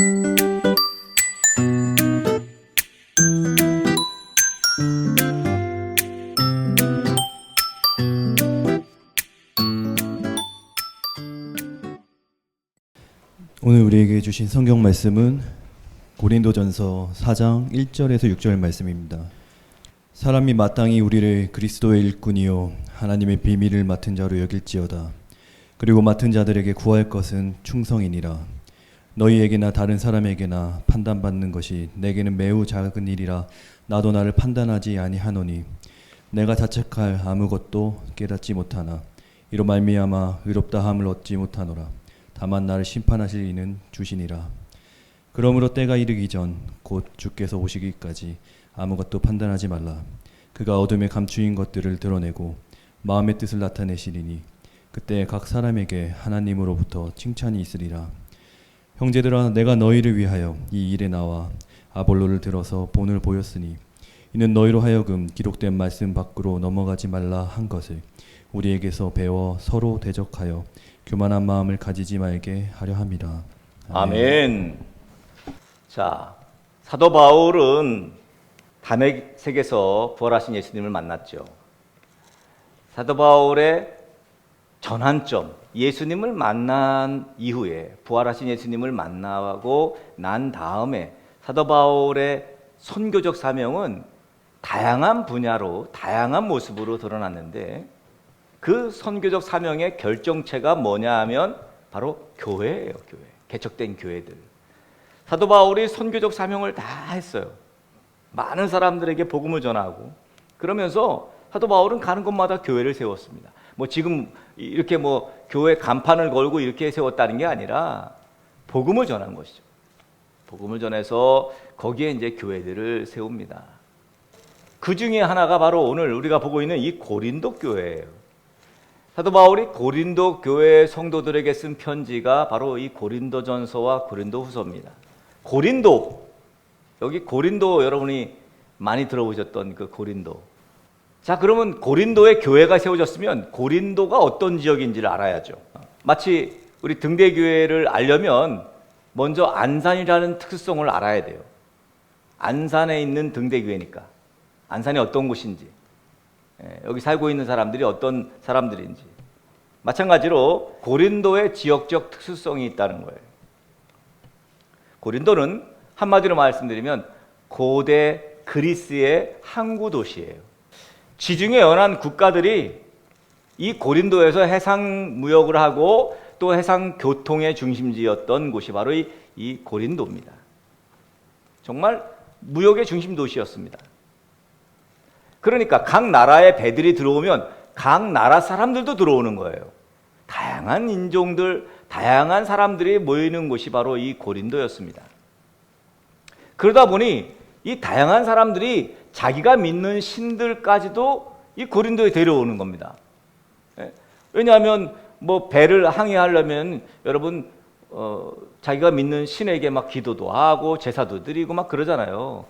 오늘 우리에게 주신 성경 말씀은 고린도전서 4장 1절에서 6절 말씀입니다. 사람이 마땅히 우리를 그리스도의 일꾼이요 하나님의 비밀을 맡은 자로 여길지어다. 그리고 맡은 자들에게 구할 것은 충성이니라. 너희에게나 다른 사람에게나 판단받는 것이 내게는 매우 작은 일이라 나도 나를 판단하지 아니하노니 내가 자책할 아무것도 깨닫지 못하나 이로 말미암아 의롭다 함을 얻지 못하노라. 다만 나를 심판하실 이는 주시니라. 그러므로 때가 이르기 전 곧 주께서 오시기까지 아무것도 판단하지 말라. 그가 어둠에 감추인 것들을 드러내고 마음의 뜻을 나타내시리니 그때 각 사람에게 하나님으로부터 칭찬이 있으리라. 형제들아 내가 너희를 위하여 이 일에 나와 아볼로를 들어서 본을 보였으니 이는 너희로 하여금 기록된 말씀 밖으로 넘어가지 말라 한 것을 우리에게서 배워 서로 대적하여 교만한 마음을 가지지 말게 하려 함이라. 아멘. 자, 사도 바울은 담에색에서 부활하신 예수님을 만났죠. 사도 바울의 전환점, 예수님을 만난 이후에 부활하신 예수님을 만나고 난 다음에 사도 바울의 선교적 사명은 다양한 분야로 다양한 모습으로 드러났는데 그 선교적 사명의 결정체가 뭐냐 하면 바로 교회예요, 교회. 개척된 교회들. 사도 바울이 선교적 사명을 다 했어요. 많은 사람들에게 복음을 전하고 그러면서 사도 바울은 가는 곳마다 교회를 세웠습니다. 뭐 지금 이렇게 뭐 교회 간판을 걸고 이렇게 세웠다는 게 아니라 복음을 전한 것이죠. 복음을 전해서 거기에 이제 교회들을 세웁니다. 그 중에 하나가 바로 오늘 우리가 보고 있는 이 고린도 교회예요. 사도 바울이 고린도 교회 성도들에게 쓴 편지가 바로 이 고린도전서와 고린도후서입니다. 고린도 여기 고린도 여러분이 많이 들어보셨던 그 고린도. 자, 그러면 고린도에 교회가 세워졌으면 고린도가 어떤 지역인지를 알아야죠. 마치 우리 등대교회를 알려면 먼저 안산이라는 특수성을 알아야 돼요. 안산에 있는 등대교회니까. 안산이 어떤 곳인지. 예, 여기 살고 있는 사람들이 어떤 사람들인지. 마찬가지로 고린도의 지역적 특수성이 있다는 거예요. 고린도는 한마디로 말씀드리면 고대 그리스의 항구 도시예요. 지중해 연안 국가들이 이 고린도에서 해상 무역을 하고 또 해상 교통의 중심지였던 곳이 바로 이, 이 고린도입니다. 정말 무역의 중심 도시였습니다. 그러니까 각 나라의 배들이 들어오면 각 나라 사람들도 들어오는 거예요. 다양한 인종들, 다양한 사람들이 모이는 곳이 바로 이 고린도였습니다. 그러다 보니 이 다양한 사람들이 자기가 믿는 신들까지도 이 고린도에 데려오는 겁니다. 예? 왜냐하면 뭐 배를 항해하려면 여러분 어, 자기가 믿는 신에게 막 기도도 하고 제사도 드리고 막 그러잖아요.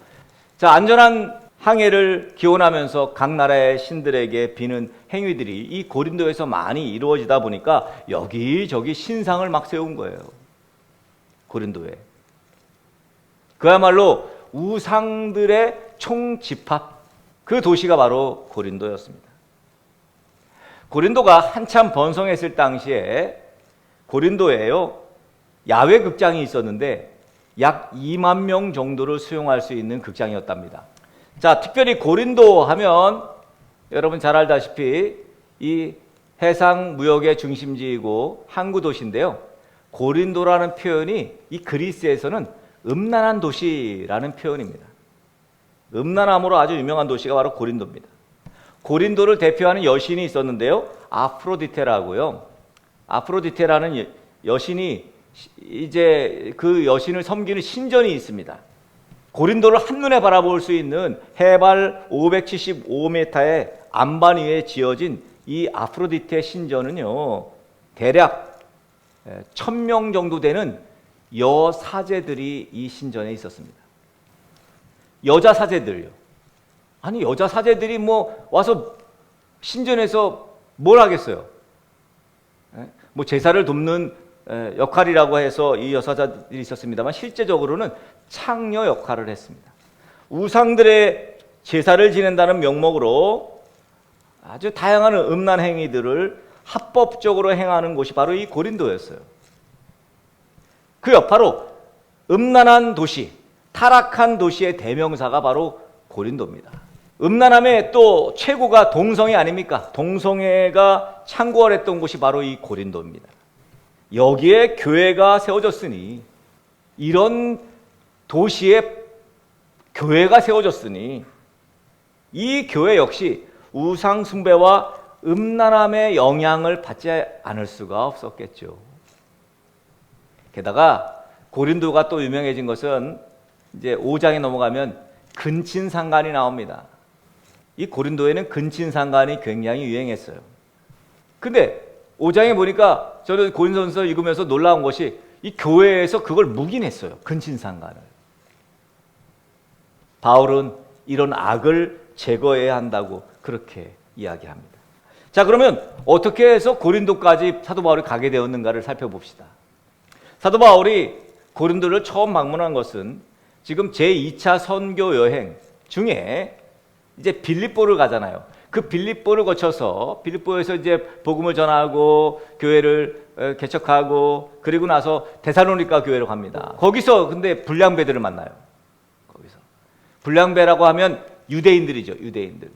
자 안전한 항해를 기원하면서 각 나라의 신들에게 비는 행위들이 이 고린도에서 많이 이루어지다 보니까 여기저기 신상을 막 세운 거예요. 고린도에. 그야말로 우상들의 총집합 그 도시가 바로 고린도였습니다. 고린도가 한참 번성했을 당시에 고린도에요 야외 극장이 있었는데 약 2만 명 정도를 수용할 수 있는 극장이었답니다. 자, 특별히 고린도 하면 여러분 잘 알다시피 이 해상 무역의 중심지이고 항구 도시인데요. 고린도라는 표현이 이 그리스에서는 음란한 도시라는 표현입니다. 음란함으로 아주 유명한 도시가 바로 고린도입니다. 고린도를 대표하는 여신이 있었는데요. 아프로디테라고요. 아프로디테라는 여- 여신이 시- 이제 그 여신을 섬기는 신전이 있습니다. 고린도를 한눈에 바라볼 수 있는 해발 575m의 안반 위에 지어진 이 아프로디테 신전은요. 대략 1000명 정도 되는 여사제들이 이 신전에 있었습니다. 여자 사제들요. 아니 여자 사제들이 뭐 와서 신전에서 뭘 하겠어요? 예? 뭐 제사를 돕는 에, 역할이라고 해서 이 여사자들이 있었습니다만 실제적으로는 창녀 역할을 했습니다. 우상들의 제사를 지낸다는 명목으로 아주 다양한 음란 행위들을 합법적으로 행하는 곳이 바로 이 고린도였어요. 그 여파로 음란한 도시, 타락한 도시의 대명사가 바로 고린도입니다. 음란함의 또 최고가 동성애 아닙니까? 동성애가 창궐했던 곳이 바로 이 고린도입니다. 여기에 교회가 세워졌으니 이런 도시에 교회가 세워졌으니 이 교회 역시 우상 숭배와 음란함의 영향을 받지 않을 수가 없었겠죠. 게다가 고린도가 또 유명해진 것은 이제 5장에 넘어가면 근친상간이 나옵니다. 이 고린도에는 근친상간이 굉장히 유행했어요. 근데 5장에 보니까 저는 고린도전서 읽으면서 놀라운 것이 이 교회에서 그걸 묵인했어요. 근친상간을. 바울은 이런 악을 제거해야 한다고 그렇게 이야기합니다. 자, 그러면 어떻게 해서 고린도까지 사도 바울이 가게 되었는가를 살펴봅시다. 사도 바울이 고린도를 처음 방문한 것은 지금 제2차 선교 여행 중에 이제 빌립보를 가잖아요. 그 빌립보를 거쳐서 빌립보에서 이제 복음을 전하고 교회를 어, 개척하고 그리고 나서 데살로니가 교회로 갑니다. 거기서 근데 불량배들을 만나요. 거기서 불량배라고 하면 유대인들이죠. 유대인들.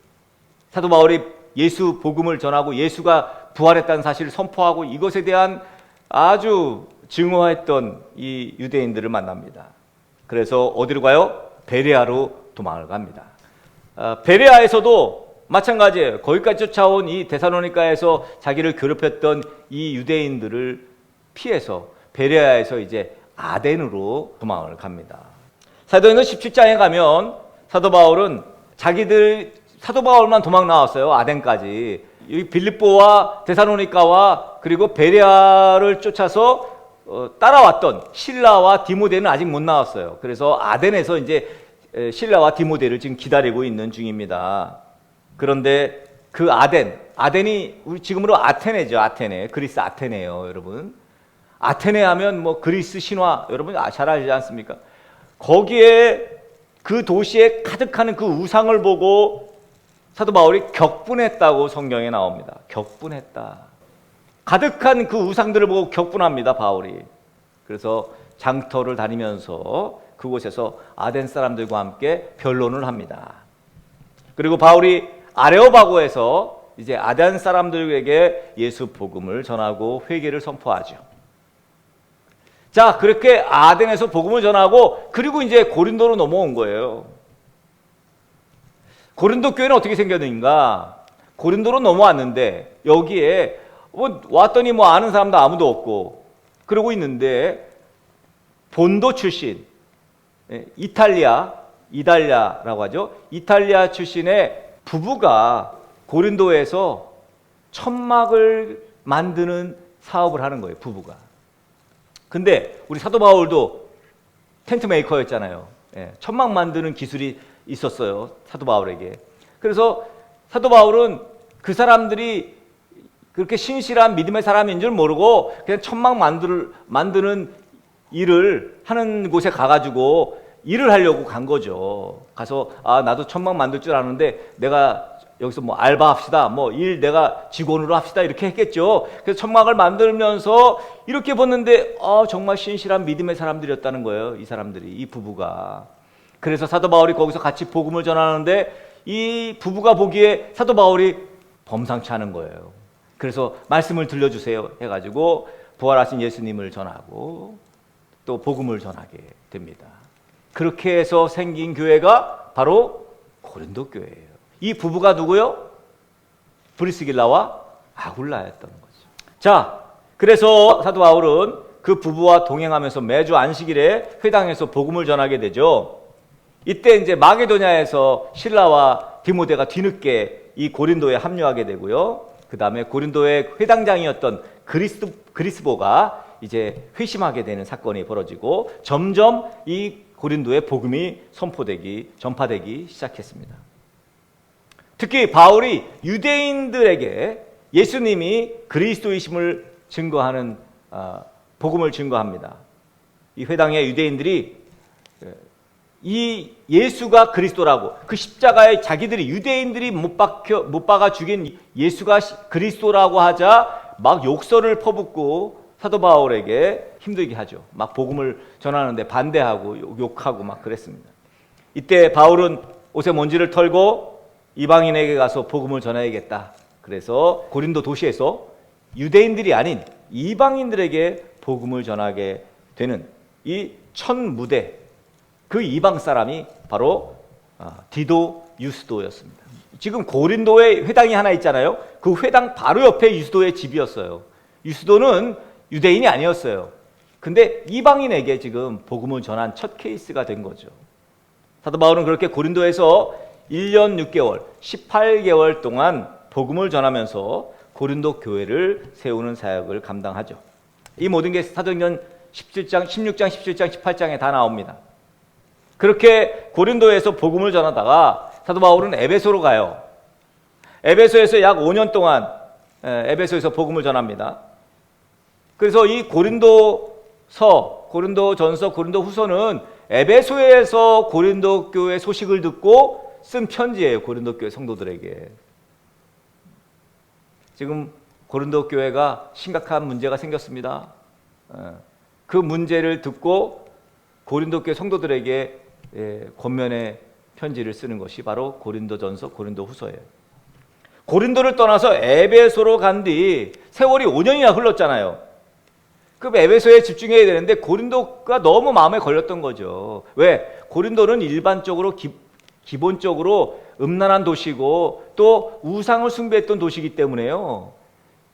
사도 바울이 예수 복음을 전하고 예수가 부활했다는 사실을 선포하고 이것에 대한 아주 증오했던 이 유대인들을 만납니다. 그래서 어디로 가요? 베레아로 도망을 갑니다. 아, 베레아에서도 마찬가지예요. 거기까지 쫓아온 이 데살로니가에서 자기를 괴롭혔던 이 유대인들을 피해서 베레아에서 이제 아덴으로 도망을 갑니다. 사도행전 17장에 가면 사도 바울은 자기들 사도 바울만 도망 나왔어요. 아덴까지. 이 빌립보와 데살로니가와 그리고 베레아를 쫓아서 어, 따라왔던 신라와 디모데는 아직 못 나왔어요. 그래서 아덴에서 이제 에, 신라와 디모데를 지금 기다리고 있는 중입니다. 그런데 그 아덴, 아덴이 우리 지금으로 아테네죠. 아테네. 그리스 아테네예요, 여러분. 아테네 하면 뭐 그리스 신화 여러분 아, 잘 알지 않습니까? 거기에 그 도시에 가득하는 그 우상을 보고 사도 바울이 격분했다고 성경에 나옵니다. 격분했다. 가득한 그 우상들을 보고 격분합니다, 바울이. 그래서 장터를 다니면서 그곳에서 아덴 사람들과 함께 변론을 합니다. 그리고 바울이 아레오바고에서 이제 아덴 사람들에게 예수 복음을 전하고 회개를 선포하죠. 자, 그렇게 아덴에서 복음을 전하고 그리고 이제 고린도로 넘어온 거예요. 고린도 교회는 어떻게 생겼는가? 고린도로 넘어왔는데 여기에 뭐 왔더니 뭐 아는 사람도 아무도 없고 그러고 있는데 본도 출신 예, 이탈리아 이달리아라고 하죠. 이탈리아 출신의 부부가 고린도에서 천막을 만드는 사업을 하는 거예요. 부부가. 근데 우리 사도 바울도 텐트 메이커였잖아요. 예, 천막 만드는 기술이 있었어요. 사도 바울에게. 그래서 사도 바울은 그 사람들이 그렇게 신실한 믿음의 사람인 줄 모르고 그냥 천막 만들, 만드는 일을 하는 곳에 가가지고 일을 하려고 간 거죠. 가서 아 나도 천막 만들 줄 아는데 내가 여기서 뭐 알바 합시다. 뭐 일 내가 직원으로 합시다. 이렇게 했겠죠. 그래서 천막을 만들면서 이렇게 봤는데 아 정말 신실한 믿음의 사람들이었다는 거예요. 이 사람들이 이 부부가. 그래서 사도 바울이 거기서 같이 복음을 전하는데 이 부부가 보기에 사도 바울이 범상치 않은 거예요. 그래서 말씀을 들려주세요 해가지고 부활하신 예수님을 전하고 또 복음을 전하게 됩니다. 그렇게 해서 생긴 교회가 바로 고린도 교회예요. 이 부부가 누구요? 브리스길라와 아굴라였던 거죠. 자, 그래서 사도 바울은 그 부부와 동행하면서 매주 안식일에 회당에서 복음을 전하게 되죠. 이때 이제 마게도냐에서 신라와 디모데가 뒤늦게 이 고린도에 합류하게 되고요. 그 다음에 고린도의 회당장이었던 그리스, 그리스보가 이제 회심하게 되는 사건이 벌어지고 점점 이 고린도의 복음이 선포되기, 전파되기 시작했습니다. 특히 바울이 유대인들에게 예수님이 그리스도이심을 증거하는 아, 복음을 증거합니다. 이 회당의 유대인들이 예, 이 예수가 그리스도라고 그 십자가에 자기들이 유대인들이 못 박혀 못 박아 죽인 예수가 시- 그리스도라고 하자 막 욕설을 퍼붓고 사도 바울에게 힘들게 하죠. 막 복음을 전하는데 반대하고 욕- 욕하고 막 그랬습니다. 이때 바울은 옷에 먼지를 털고 이방인에게 가서 복음을 전해야겠다. 그래서 고린도 도시에서 유대인들이 아닌 이방인들에게 복음을 전하게 되는 이 첫 무대 그 이방 사람이 바로 아, 디도 유스도였습니다. 지금 고린도에 회당이 하나 있잖아요. 그 회당 바로 옆에 유스도의 집이었어요. 유스도는 유대인이 아니었어요. 근데 이방인에게 지금 복음을 전한 첫 케이스가 된 거죠. 사도 바울은 그렇게 고린도에서 1년 6개월, 18개월 동안 복음을 전하면서 고린도 교회를 세우는 사역을 감당하죠. 이 모든 게 사도행전 17장, 16장, 17장, 18장에 다 나옵니다. 그렇게 고린도에서 복음을 전하다가 사도 바울은 에베소로 가요. 에베소에서 약 5년 동안 에, 에베소에서 복음을 전합니다. 그래서 이 고린도서, 고린도 전서, 고린도 후서는 에베소에서 고린도 교회 소식을 듣고 쓴 편지예요. 고린도 교회 성도들에게. 지금 고린도 교회가 심각한 문제가 생겼습니다. 어, 그 문제를 듣고 고린도 교회 성도들에게 예, 권면의 편지를 쓰는 것이 바로 고린도전서, 고린도후서예요. 고린도를 떠나서 에베소로 간 뒤 세월이 5년이나 흘렀잖아요. 그 에베소에 집중해야 되는데 고린도가 너무 마음에 걸렸던 거죠. 왜? 고린도는 일반적으로 기, 기본적으로 음란한 도시고 또 우상을 숭배했던 도시이기 때문에요.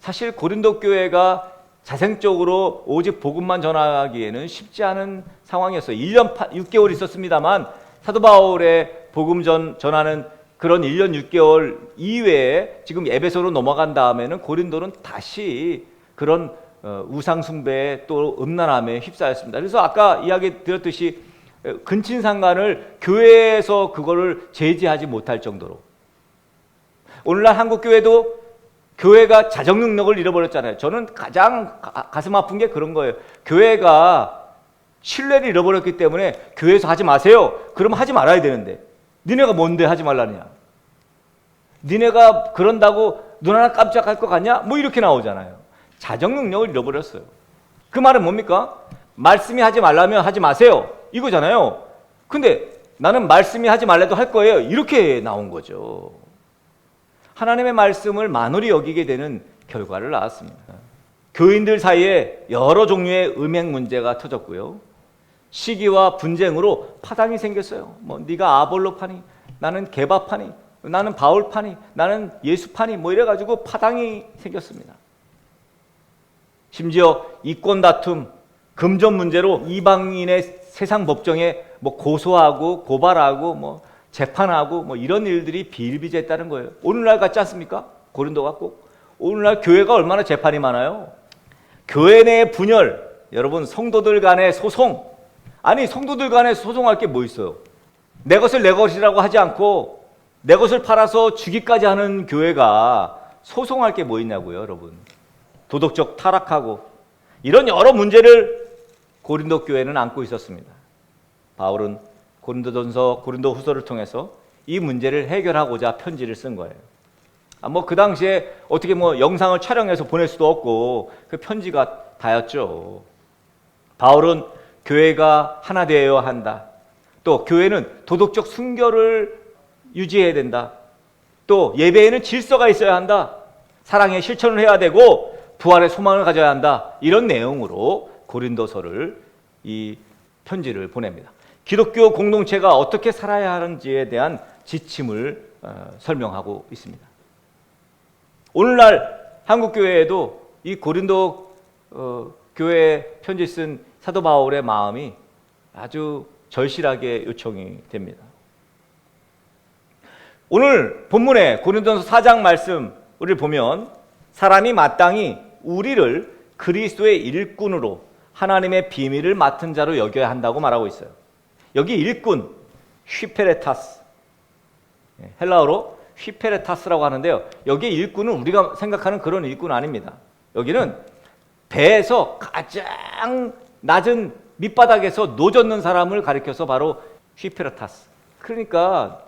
사실 고린도 교회가 자생적으로 오직 복음만 전하기에는 쉽지 않은 상황이었어요. 1년 6개월 있었습니다만 사도 바울의 복음 전, 전하는 그런 1년 6개월 이외에 지금 에베소로 넘어간 다음에는 고린도는 다시 그런 어, 우상 숭배에 또 음란함에 휩싸였습니다. 그래서 아까 이야기 드렸듯이 어, 근친상간을 교회에서 그거를 제지하지 못할 정도로 오늘날 한국 교회도 교회가 자정 능력을 잃어버렸잖아요. 저는 가장 가, 슴 아픈 게 그런 거예요. 교회가 신뢰를 잃어버렸기 때문에 교회에서 하지 마세요. 그러면 하지 말아야 되는데 니네가 뭔데 하지 말라느냐? 니네가 그런다고 눈 하나 깜짝할 것 같냐? 뭐 이렇게 나오잖아요. 자정 능력을 잃어버렸어요. 그 말은 뭡니까? 말씀이 하지 말라면 하지 마세요. 이거잖아요. 근데 나는 말씀이 하지 말래도 할 거예요. 이렇게 나온 거죠. 하나님의 말씀을 만홀히 여기게 되는 결과를 낳았습니다. 교인들 사이에 여러 종류의 음행 문제가 터졌고요. 시기와 분쟁으로 파당이 생겼어요. 뭐 네가 아볼로 파니, 나는 개바 파니, 나는 바울 파니, 나는 예수 파니, 뭐 이래 가지고 파당이 생겼습니다. 심지어 이권 다툼, 금전 문제로 이방인의 세상 법정에 뭐 고소하고 고발하고 뭐 재판하고 뭐 이런 일들이 비일비재했다는 거예요. 오늘날 같지 않습니까? 고린도 같고 오늘날 교회가 얼마나 재판이 많아요. 교회 내 분열, 여러분 성도들 간의 소송, 아니 성도들 간에 소송할 게 뭐 있어요? 내 것을 내 것이라고 하지 않고 내 것을 팔아서 주기까지 하는 교회가 소송할 게 뭐 있냐고요, 여러분. 도덕적 타락하고 이런 여러 문제를 고린도 교회는 안고 있었습니다. 바울은 고린도전서, 고린도후서를 통해서 이 문제를 해결하고자 편지를 쓴 거예요. 아, 뭐그 당시에 어떻게 뭐 영상을 촬영해서 보낼 수도 없고 그 편지가 다였죠. 바울은 교회가 하나 되어야 한다. 또 교회는 도덕적 순결을 유지해야 된다. 또 예배에는 질서가 있어야 한다. 사랑의 실천을 해야 되고 부활의 소망을 가져야 한다. 이런 내용으로 고린도서를 이 편지를 보냅니다. 기독교 공동체가 어떻게 살아야 하는지에 대한 지침을 어, 설명하고 있습니다. 오늘날 한국 교회에도 이 고린도 어, 교회 편지 쓴 사도 바울의 마음이 아주 절실하게 요청이 됩니다. 오늘 본문의 고린도서 4장 말씀을 보면 사람이 마땅히 우리를 그리스도의 일꾼으로 하나님의 비밀을 맡은 자로 여겨야 한다고 말하고 있어요. 여기 일꾼 휘페레타스 예, 헬라어로 휘페레타스라고 하는데요. 여기 일꾼은 우리가 생각하는 그런 일꾼 아닙니다. 여기는 배에서 가장 낮은 밑바닥에서 노젓는 사람을 가리켜서 바로 휘페라타스. 그러니까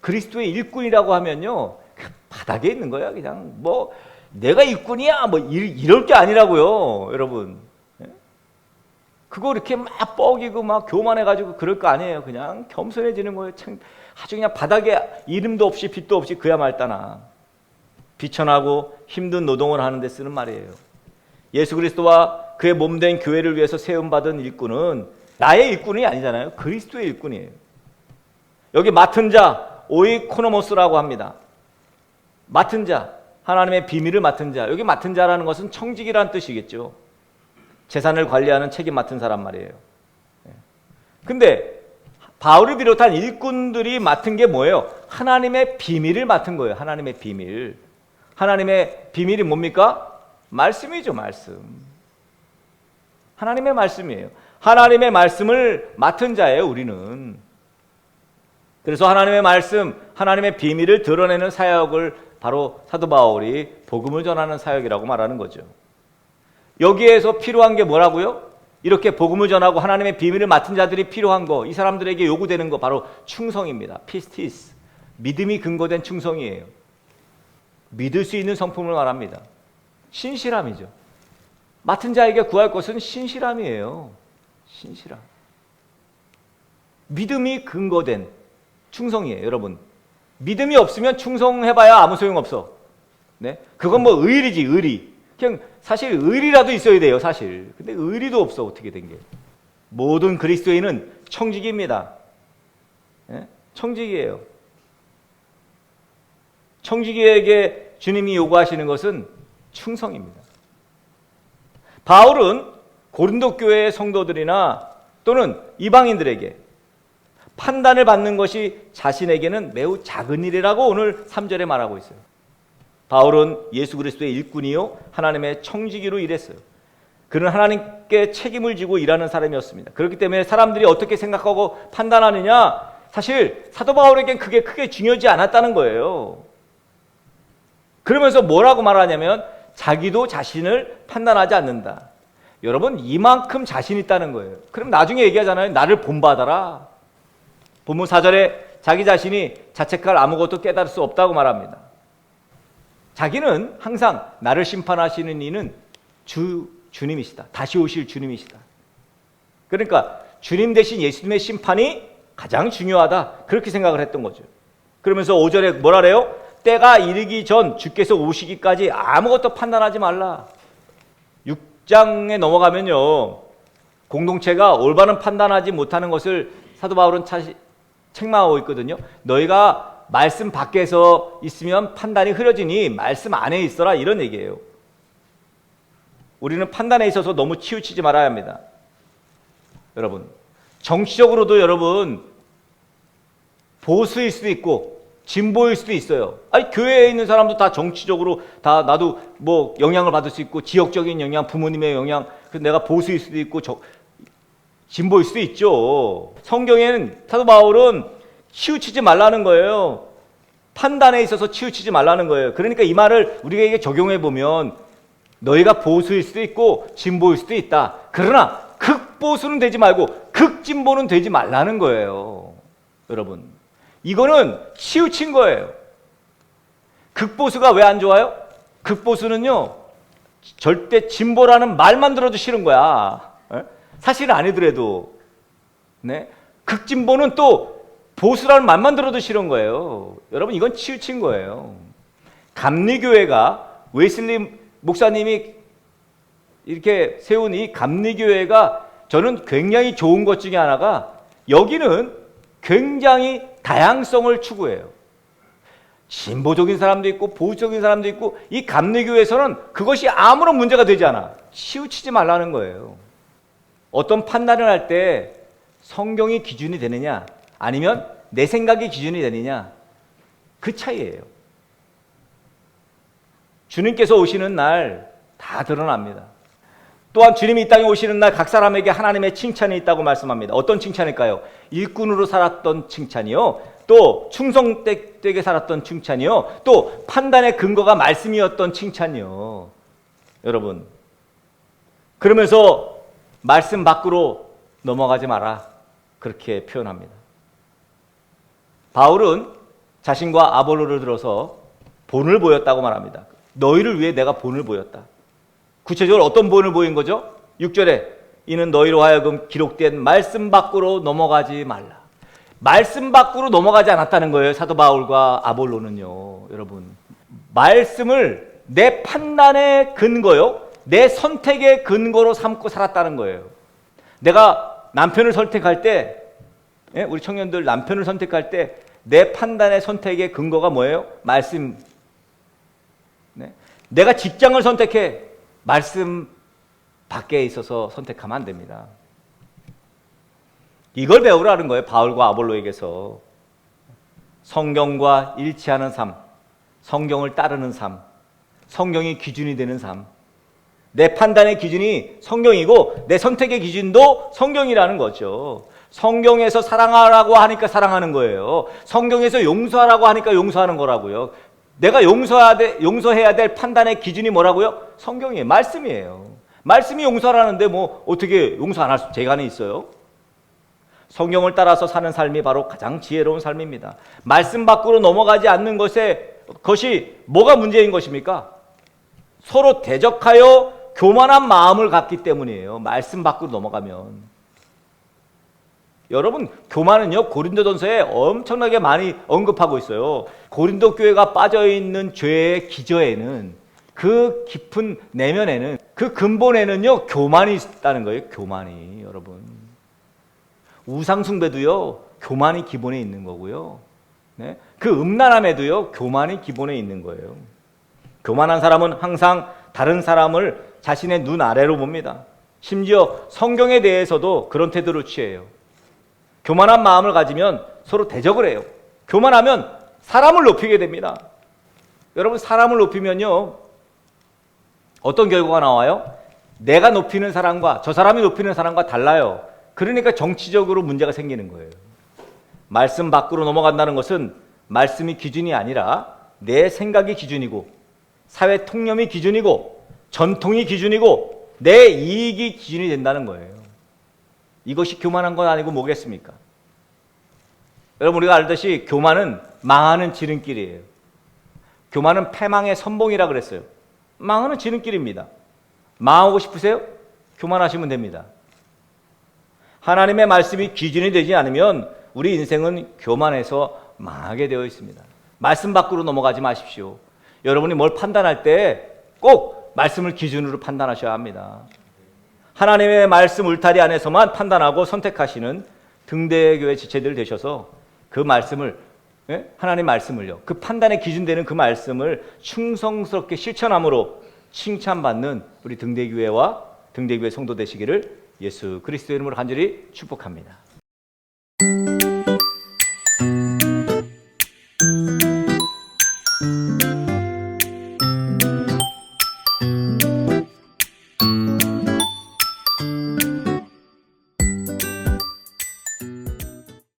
그리스도의 일꾼이라고 하면요. 그 바닥에 있는 거야. 그냥 뭐 내가 일꾼이야. 뭐 이- 이럴 게 아니라고요. 여러분. 예? 그거 이렇게 막 뻐기고 막 교만해가지고 그럴 거 아니에요. 그냥 겸손해지는 거예요. 참, 아주 그냥 바닥에 이름도 없이 빛도 없이 그야 말따나. 비천하고 힘든 노동을 하는데 쓰는 말이에요. 예수 그리스도와 그의 몸된 교회를 위해서 세움받은 일꾼은 나의 일꾼이 아니잖아요. 그리스도의 일꾼이에요. 여기 맡은 자 오이코노모스라고 합니다. 맡은 자 하나님의 비밀을 맡은 자 여기 맡은 자라는 것은 청직이라는 뜻이겠죠. 재산을 관리하는 책임 맡은 사람 말이에요. 예. 근데 바울을 비롯한 일꾼들이 맡은 게 뭐예요? 하나님의 비밀을 맡은 거예요. 하나님의 비밀. 하나님의 비밀이 뭡니까? 말씀이죠, 말씀. 하나님의 말씀이에요. 하나님의 말씀을 맡은 자예요, 우리는. 그래서 하나님의 말씀, 하나님의 비밀을 드러내는 사역을 바로 사도 바울이 복음을 전하는 사역이라고 말하는 거죠. 여기에서 필요한 게 뭐라고요? 이렇게 복음을 전하고 하나님의 비밀을 맡은 자들이 필요한 거, 이 사람들에게 요구되는 거 바로 충성입니다. 피스티스. 믿음이 근거된 충성이에요. 믿을 수 있는 성품을 말합니다. 신실함이죠. 맡은 자에게 구할 것은 신실함이에요. 신실함. 믿음이 근거된 충성이에요, 여러분. 믿음이 없으면 충성해봐야 아무 소용 없어. 네? 그건 뭐 의리지, 의리. 그냥 사실 의리라도 있어야 돼요, 사실. 근데 의리도 없어, 어떻게 된 게. 모든 그리스도인은 청직입니다. 예? 청직이에요. 청지기에게 주님이 요구하시는 것은 충성입니다. 바울은 고린도 교회의 성도들이나 또는 이방인들에게 판단을 받는 것이 자신에게는 매우 작은 일이라고 오늘 3절에 말하고 있어요. 바울은 예수 그리스도의 일꾼이요 하나님의 청지기로 일했어요. 그는 하나님께 책임을 지고 일하는 사람이었습니다. 그렇기 때문에 사람들이 어떻게 생각하고 판단하느냐 사실 사도 바울에겐 그게 크게 중요하지 않았다는 거예요. 그러면서 뭐라고 말하냐면 자기도 자신을 판단하지 않는다. 여러분 이만큼 자신 있다는 거예요. 그럼 나중에 얘기하잖아요. 나를 본받아라. 본문 4절에 자기 자신이 자책할 아무것도 깨달을 수 없다고 말합니다. 자기는 항상 나를 심판하시는 이는 주 주님이시다. 다시 오실 주님이시다. 그러니까 주님 대신 예수님의 심판이 가장 중요하다. 그렇게 생각을 했던 거죠. 그러면서 5절에 뭐라 그래요? 때가 이르기 전 주께서 오시기까지 아무것도 판단하지 말라. 6장에 넘어가면요. 공동체가 올바른 판단하지 못하는 것을 사도 바울은 책망하고 있거든요. 너희가 말씀 밖에서 있으면 판단이 흐려지니 말씀 안에 있어라 이런 얘기예요. 우리는 판단에 있어서 너무 치우치지 말아야 합니다. 여러분, 정치적으로도 여러분 보수일 수도 있고 진보일 수도 있어요. 아니 교회에 있는 사람도 다 정치적으로 다 나도 뭐 영향을 받을 수 있고 지역적인 영향, 부모님의 영향, 그 내가 보수일 수도 있고 저, 진보일 수도 있죠. 성경에는 사도 바울은 치우치지 말라는 거예요. 판단에 있어서 치우치지 말라는 거예요. 그러니까 이 말을 우리에게 적용해 보면 너희가 보수일 수도 있고 진보일 수도 있다. 그러나 극보수는 되지 말고 극진보는 되지 말라는 거예요. 여러분. 이거는 치우친 거예요. 극보수가 왜 안 좋아요? 극보수는요, 절대 진보라는 말만 들어도 싫은 거야. 예? 사실 아니더라도. 네? 극진보는 또 보수라는 말만 들어도 싫은 거예요. 여러분, 이건 치우친 거예요. 감리교회가 웨슬리 목사님이 이렇게 세운 이 감리교회가 저는 굉장히 좋은 것 중에 하나가 여기는 굉장히 다양성을 추구해요. 진보적인 사람도 있고 보수적인 사람도 있고 이 감리교에서는 그것이 아무런 문제가 되지 않아. 치우치지 말라는 거예요. 어떤 판단을 할 때 성경이 기준이 되느냐 아니면 내 생각이 기준이 되느냐 그 차이예요. 주님께서 오시는 날 다 드러납니다. 또한 주님이 이 땅에 오시는 날 각 사람에게 하나님의 칭찬이 있다고 말씀합니다. 어떤 칭찬일까요? 일꾼으로 살았던 칭찬이요. 또 충성되게 살았던 칭찬이요. 또 판단의 근거가 말씀이었던 칭찬이요. 여러분, 그러면서 말씀 밖으로 넘어가지 마라. 그렇게 표현합니다. 바울은 자신과 아볼로를 들어서 본을 보였다고 말합니다. 너희를 위해 내가 본을 보였다. 구체적으로 어떤 본을 보인 거죠? 6절에 이는 너희로 하여금 기록된 말씀 밖으로 넘어가지 말라. 말씀 밖으로 넘어가지 않았다는 거예요. 사도 바울과 아볼로는요. 여러분. 말씀을 내 판단의 근거요. 내 선택의 근거로 삼고 살았다는 거예요. 내가 남편을 선택할 때 예? 우리 청년들 남편을 선택할 때 내 판단의 선택의 근거가 뭐예요? 말씀. 네? 내가 직장을 선택해 말씀 밖에 있어서 선택하면 안 됩니다. 이걸 배우라는 거예요. 바울과 아볼로에게서 성경과 일치하는 삶, 성경을 따르는 삶, 성경이 기준이 되는 삶. 내 판단의 기준이 성경이고 내 선택의 기준도 성경이라는 거죠. 성경에서 사랑하라고 하니까 사랑하는 거예요. 성경에서 용서하라고 하니까 용서하는 거라고요. 내가 용서해야, 돼, 용서해야 될 판단의 기준이 뭐라고요? 성경이에요. 말씀이에요. 말씀이 용서하라는데 뭐 어떻게 용서 안 할 수, 재간이 있어요? 성경을 따라서 사는 삶이 바로 가장 지혜로운 삶입니다. 말씀 밖으로 넘어가지 않는 것에 것이 뭐가 문제인 것입니까? 서로 대적하여 교만한 마음을 갖기 때문이에요. 말씀 밖으로 넘어가면. 여러분, 교만은요, 고린도전서에 엄청나게 많이 언급하고 있어요. 고린도 교회가 빠져 있는 죄의 기저에는 그 깊은 내면에는 그 근본에는요, 교만이 있다는 거예요. 교만이, 여러분. 우상숭배도요, 교만이 기본에 있는 거고요. 네? 그 음란함에도요, 교만이 기본에 있는 거예요. 교만한 사람은 항상 다른 사람을 자신의 눈 아래로 봅니다. 심지어 성경에 대해서도 그런 태도를 취해요. 교만한 마음을 가지면 서로 대적을 해요. 교만하면 사람을 높이게 됩니다. 여러분, 사람을 높이면요, 어떤 결과가 나와요? 내가 높이는 사람과 저 사람이 높이는 사람과 달라요. 그러니까 정치적으로 문제가 생기는 거예요. 말씀 밖으로 넘어간다는 것은 말씀이 기준이 아니라 내 생각이 기준이고 사회 통념이 기준이고 전통이 기준이고 내 이익이 기준이 된다는 거예요. 이것이 교만한 건 아니고 뭐겠습니까? 여러분 우리가 알듯이 교만은 망하는 지름길이에요. 교만은 패망의 선봉이라 그랬어요. 망하는 지름길입니다. 망하고 싶으세요? 교만하시면 됩니다. 하나님의 말씀이 기준이 되지 않으면 우리 인생은 교만해서 망하게 되어 있습니다. 말씀 밖으로 넘어가지 마십시오. 여러분이 뭘 판단할 때 꼭 말씀을 기준으로 판단하셔야 합니다. 하나님의 말씀 울타리 안에서만 판단하고 선택하시는 등대 교회 지체들 되셔서 그 말씀을 예? 하나님 말씀을요. 그 판단의 기준 되는 그 말씀을 충성스럽게 실천함으로 칭찬받는 우리 등대교회와 등대교회 성도 되시기를 예수 그리스도의 이름으로 간절히 축복합니다.